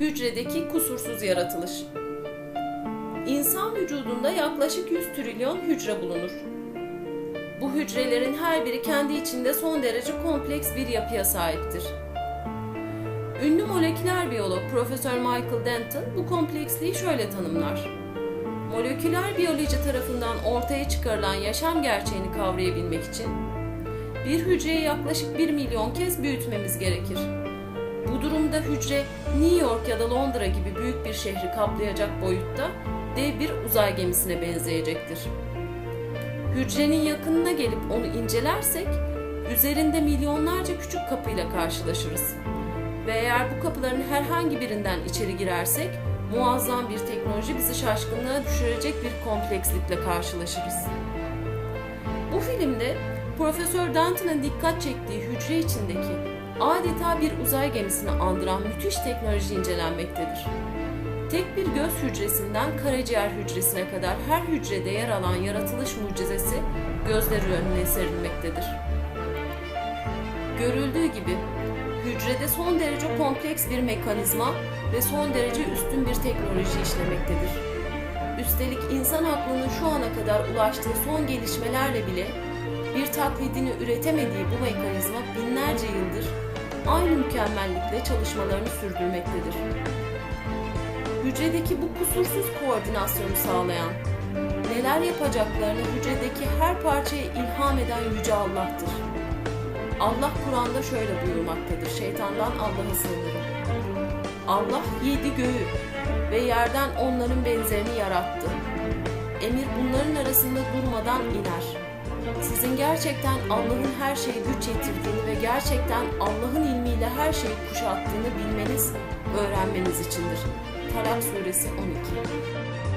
Hücredeki kusursuz yaratılış. İnsan vücudunda yaklaşık 100 trilyon hücre bulunur. Bu hücrelerin her biri kendi içinde son derece kompleks bir yapıya sahiptir. Ünlü moleküler biyolog Profesör Michael Denton bu kompleksliği şöyle tanımlar. Moleküler biyoloji tarafından ortaya çıkarılan yaşam gerçeğini kavrayabilmek için bir hücreyi yaklaşık 1 milyon kez büyütmemiz gerekir. Bu durumda hücre New York ya da Londra gibi büyük bir şehri kaplayacak boyutta dev bir uzay gemisine benzeyecektir. Hücrenin yakınına gelip onu incelersek üzerinde milyonlarca küçük kapıyla karşılaşırız. Ve eğer bu kapıların herhangi birinden içeri girersek muazzam bir teknoloji bizi şaşkınlığa düşürecek bir komplekslikle karşılaşırız. Bu filmde Profesör Danton'ın dikkat çektiği hücre içindeki adeta bir uzay gemisini andıran müthiş teknoloji incelenmektedir. Tek bir göz hücresinden karaciğer hücresine kadar her hücrede yer alan yaratılış mucizesi gözleri önüne serilmektedir. Görüldüğü gibi hücrede son derece kompleks bir mekanizma ve son derece üstün bir teknoloji işlemektedir. Üstelik insan aklının şu ana kadar ulaştığı son gelişmelerle bile bir taklidini üretemediği bu mekanizma binlerce yıldır aynı mükemmellikle çalışmalarını sürdürmektedir. Hücredeki bu kusursuz koordinasyonu sağlayan, neler yapacaklarını hücredeki her parçaya ilham eden Yüce Allah'tır. Allah Kur'an'da şöyle buyurmaktadır, şeytandan Allah'a sığınırım. Allah yedi göğü ve yerden onların benzerini yarattı. Emir bunların arasında durmadan iner. Sizin gerçekten Allah'ın her şeye güç yetirdiğini ve gerçekten Allah'ın ilmiyle her şeyi kuşattığını bilmeniz, öğrenmeniz içindir. Talak suresi 12